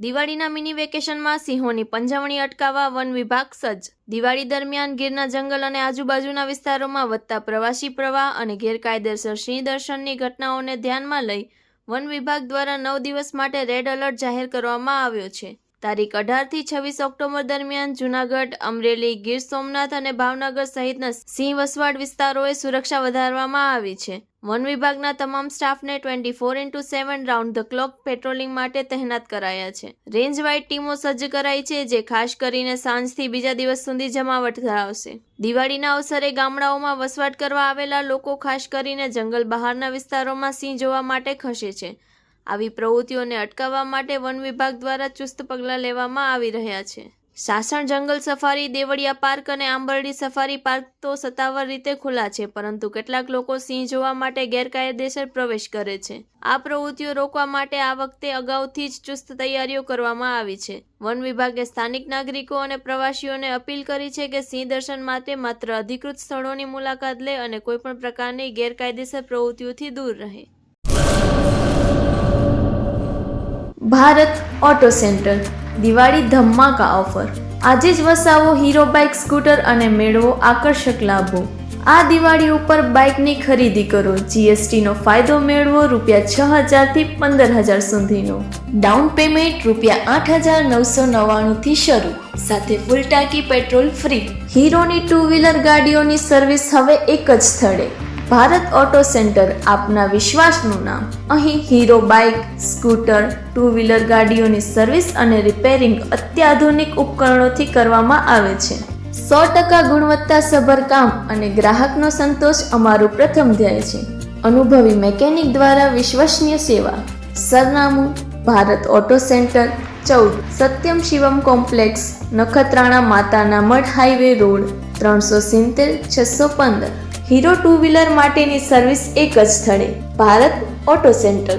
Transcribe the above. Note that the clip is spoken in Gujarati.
દિવાળીના મિની વેકેશનમાં સિંહોની પંજવણી અટકાવવા વન વિભાગ સજ્જ. દિવાળી દરમિયાન ગીરના જંગલ અને આજુબાજુના વિસ્તારોમાં વધતા પ્રવાસી પ્રવાહ અને ગેરકાયદેસર સિંહ દર્શનની ઘટનાઓને ધ્યાનમાં લઈ વન વિભાગ દ્વારા નવ દિવસ માટે રેડ એલર્ટ જાહેર કરવામાં આવ્યો છે. તારીખ અઢારથી છવ્વીસ ઓક્ટોબર દરમિયાન જૂનાગઢ, અમરેલી, ગીર સોમનાથ અને ભાવનગર સહિતના સિંહ વસવાટ વિસ્તારોએ સુરક્ષા વધારવામાં આવી છે. વન વિભાગના તમામ સ્ટાફને twenty four into seven round the clock patrolling માટે તહેનાત કરાયા છે. રેન્જ વાઇડ ટીમો સજ્જ કરાઈ છે જે ખાસ કરીને સાંજથી બીજા દિવસ સુધી જમાવટ ધરાવશે. દિવાળીના અવસરે ગામડાઓમાં વસવાટ કરવા આવેલા લોકો ખાસ કરીને જંગલ બહારના વિસ્તારોમાં સિંહ જોવા માટે ખસે છે. આવી પ્રવૃત્તિઓને અટકાવવા માટે વન વિભાગ દ્વારા ચુસ્ત પગલાં લેવામાં આવી રહ્યા છે. સાસણ જંગલ સફારી, દેવળિયા પાર્ક અને આંબરડી સફારી પાર્ક તો સત્તાવાર રીતે ખુલ્લા છે, પરંતુ કેટલાક લોકો સિંહ જોવા માટે ગેરકાયદેસર પ્રવેશ કરે છે. આ પ્રવૃત્તિઓ રોકવા માટે આ વખતે અગાઉથી જ ચુસ્ત તૈયારીઓ કરવામાં આવી છે. વન વિભાગે સ્થાનિક નાગરિકો અને પ્રવાસીઓને અપીલ કરી છે કે સિંહ દર્શન માટે માત્ર અધિકૃત સ્થળોની મુલાકાત લે અને કોઈપણ પ્રકારની ગેરકાયદેસર પ્રવૃત્તિઓથી દૂર રહે. ભારત ઓટો સેન્ટર, દિવાળી ધમાકા ઓફર. આજે જ વસાવો હીરો બાઇક, સ્કૂટર અને મેળવો આકર્ષક લાભો. આ દિવાળી ઉપર બાઇકની ખરીદી કરો. જીએસટીનો ફાયદો મેળવો રૂપિયા છ હજારથી પંદર હજાર સુધીનો. ડાઉન પેમેન્ટ રૂપિયા આઠ હજાર નવસો નવ્વાણુંથી શરૂ. સાથે ફૂલ ટાંકી પેટ્રોલ ફ્રી. હીરોની ટુ વ્હીલર ગાડીઓની સર્વિસ હવે એક જ સ્થળે. ભારત ઓટો સેન્ટર આપના વિશ્વાસનું નામ. અહીં Hero bike, scooter two wheeler ગાડીઓની service અને રિપેરિંગ અત્યાધુનિક ઉપકરણોથી કરવામાં આવે છે. સો ટકા ગુણવત્તાસભર કામ અને ગ્રાહકનો સંતોષ અમારું પ્રથમ ધ્યેય છે. અનુભવી મેકેનિક દ્વારા વિશ્વસનીય સેવા. સરનામું, ભારત ઓટો સેન્ટર, ચૌદ, સત્યમ શિવમ કોમ્પ્લેક્સ, નખત્રાણા માતાના મઠ હાઈવે રોડ, ત્રણસો સિત્તેર, છસો પંદર. હીરો ટુ વ્હીલર માટેની સર્વિસ એક જ સ્થળે ભારત ઓટો સેન્ટર.